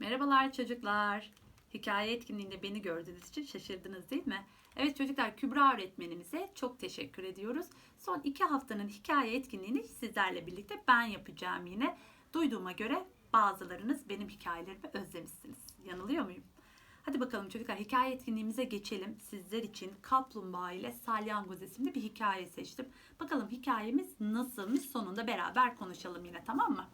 Merhabalar çocuklar. Hikaye etkinliğinde beni gördüğünüz için şaşırdınız değil mi? Evet çocuklar Kübra öğretmenimize çok teşekkür ediyoruz. Son iki haftanın hikaye etkinliğini sizlerle birlikte ben yapacağım yine. Duyduğuma göre bazılarınız benim hikayelerimi özlemişsiniz. Yanılıyor muyum? Hadi bakalım çocuklar hikaye etkinliğimize geçelim. Sizler için Kaplumbağa ile Salyangoz isimli bir hikaye seçtim. Bakalım hikayemiz nasılmış sonunda beraber konuşalım yine tamam mı?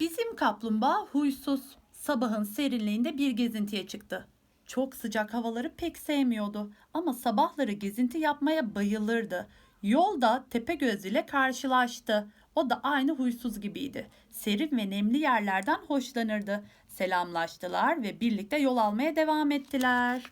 Bizim kaplumbağa huysuz. Sabahın serinliğinde bir gezintiye çıktı. Çok sıcak havaları pek sevmiyordu ama sabahları gezinti yapmaya bayılırdı. Yolda Tepegöz ile karşılaştı. O da aynı huysuz gibiydi. Serin ve nemli yerlerden hoşlanırdı. Selamlaştılar ve birlikte yol almaya devam ettiler.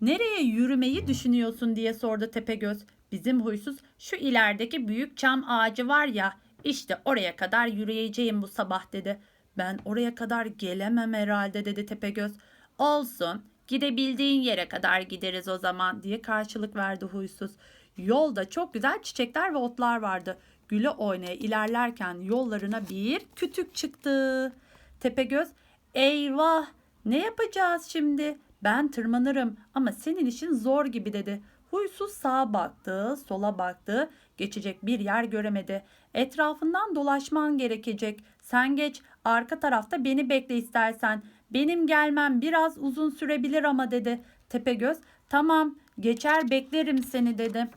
Nereye yürümeyi düşünüyorsun diye sordu Tepegöz. Bizim huysuz şu ilerideki büyük çam ağacı var ya işte oraya kadar yürüyeceğim bu sabah dedi. Ben oraya kadar gelemem herhalde dedi Tepegöz. Olsun gidebildiğin yere kadar gideriz o zaman diye karşılık verdi huysuz. Yolda çok güzel çiçekler ve otlar vardı. Güle oynaya ilerlerken yollarına bir kütük çıktı. Tepegöz eyvah ne yapacağız şimdi? Ben tırmanırım ama senin işin zor gibi dedi. Huysuz sağa baktı, sola baktı. Geçecek bir yer göremedi. Etrafından dolaşman gerekecek. Sen geç, arka tarafta beni bekle istersen. Benim gelmem biraz uzun sürebilir ama dedi. Tepegöz, tamam geçer beklerim seni dedi.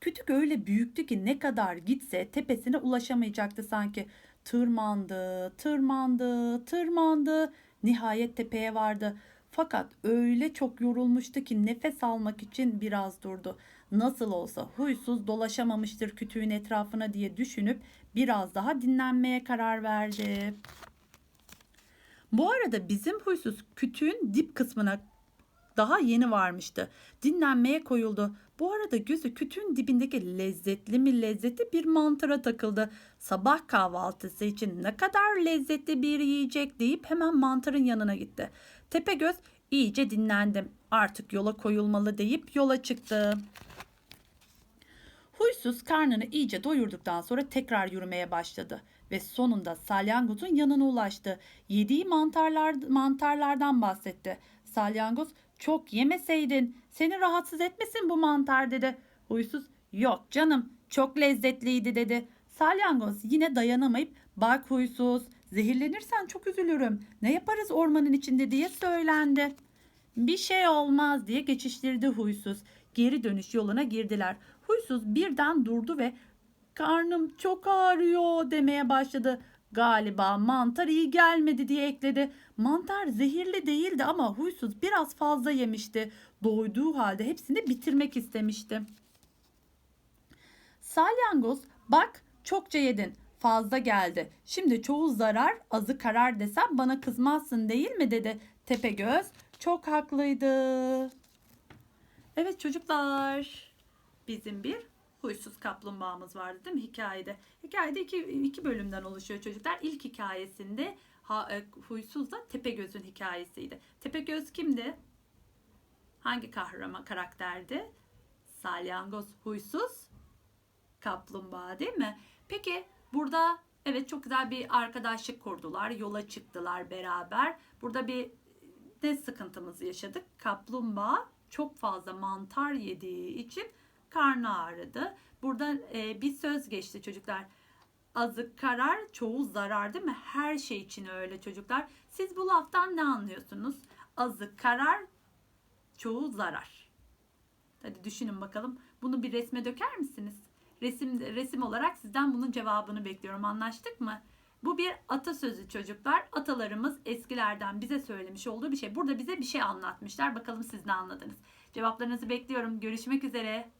Kütük öyle büyüktü ki ne kadar gitse tepesine ulaşamayacaktı sanki. Tırmandı, tırmandı, tırmandı. Nihayet tepeye vardı. Fakat öyle çok yorulmuştu ki nefes almak için biraz durdu. Nasıl olsa huysuz dolaşamamıştır kütüğün etrafına diye düşünüp biraz daha dinlenmeye karar verdi. Bu arada bizim huysuz kütüğün dip kısmına daha yeni varmıştı. Dinlenmeye koyuldu. Bu arada gözü kütüğün dibindeki lezzetli mi lezzetli bir mantara takıldı. Sabah kahvaltısı için ne kadar lezzetli bir yiyecek deyip hemen mantarın yanına gitti. Tepegöz iyice dinlendim. Artık yola koyulmalı deyip yola çıktı. Huysuz karnını iyice doyurduktan sonra tekrar yürümeye başladı ve sonunda salyangozun yanına ulaştı. Yediği mantarlar, mantarlardan bahsetti. Salyangoz çok yemeseydin seni rahatsız etmesin bu mantar dedi. Huysuz yok canım çok lezzetliydi dedi. Salyangoz yine dayanamayıp bak huysuz zehirlenirsen çok üzülürüm. Ne yaparız ormanın içinde diye söylendi. Bir şey olmaz diye geçiştirdi huysuz. Geri dönüş yoluna girdiler. Huysuz birden durdu ve karnım çok ağrıyor demeye başladı. Galiba mantar iyi gelmedi diye ekledi. Mantar zehirli değildi ama huysuz biraz fazla yemişti. Doyduğu halde hepsini bitirmek istemişti. Salyangoz bak çokça yedin fazla geldi. Şimdi çoğu zarar azı karar desem bana kızmazsın değil mi dedi. Tepegöz çok haklıydı. Evet çocuklar bizim bir huysuz kaplumbağamız vardı değil mi hikayede? Hikayede iki, iki bölümden oluşuyor çocuklar. İlk hikayesinde ha, e, huysuzla Tepegöz'ün hikayesiydi. Tepegöz kimdi? Hangi kahraman karakterdi? Salyangoz, huysuz, kaplumbağa değil mi? Peki burada evet çok güzel bir arkadaşlık kurdular. Yola çıktılar beraber. Burada bir ne sıkıntımızı yaşadık? Kaplumbağa çok fazla mantar yediği için karnı ağrıdı. Burada e, bir söz geçti çocuklar. Azı karar, çoğu zarar değil mi? Her şey için öyle çocuklar. Siz bu laftan ne anlıyorsunuz? Azı karar, çoğu zarar. Hadi düşünün bakalım. Bunu bir resme döker misiniz? Resim resim olarak sizden bunun cevabını bekliyorum. Anlaştık mı? Bu bir atasözü çocuklar. Atalarımız eskilerden bize söylemiş olduğu bir şey. Burada bize bir şey anlatmışlar. Bakalım siz ne anladınız? Cevaplarınızı bekliyorum. Görüşmek üzere.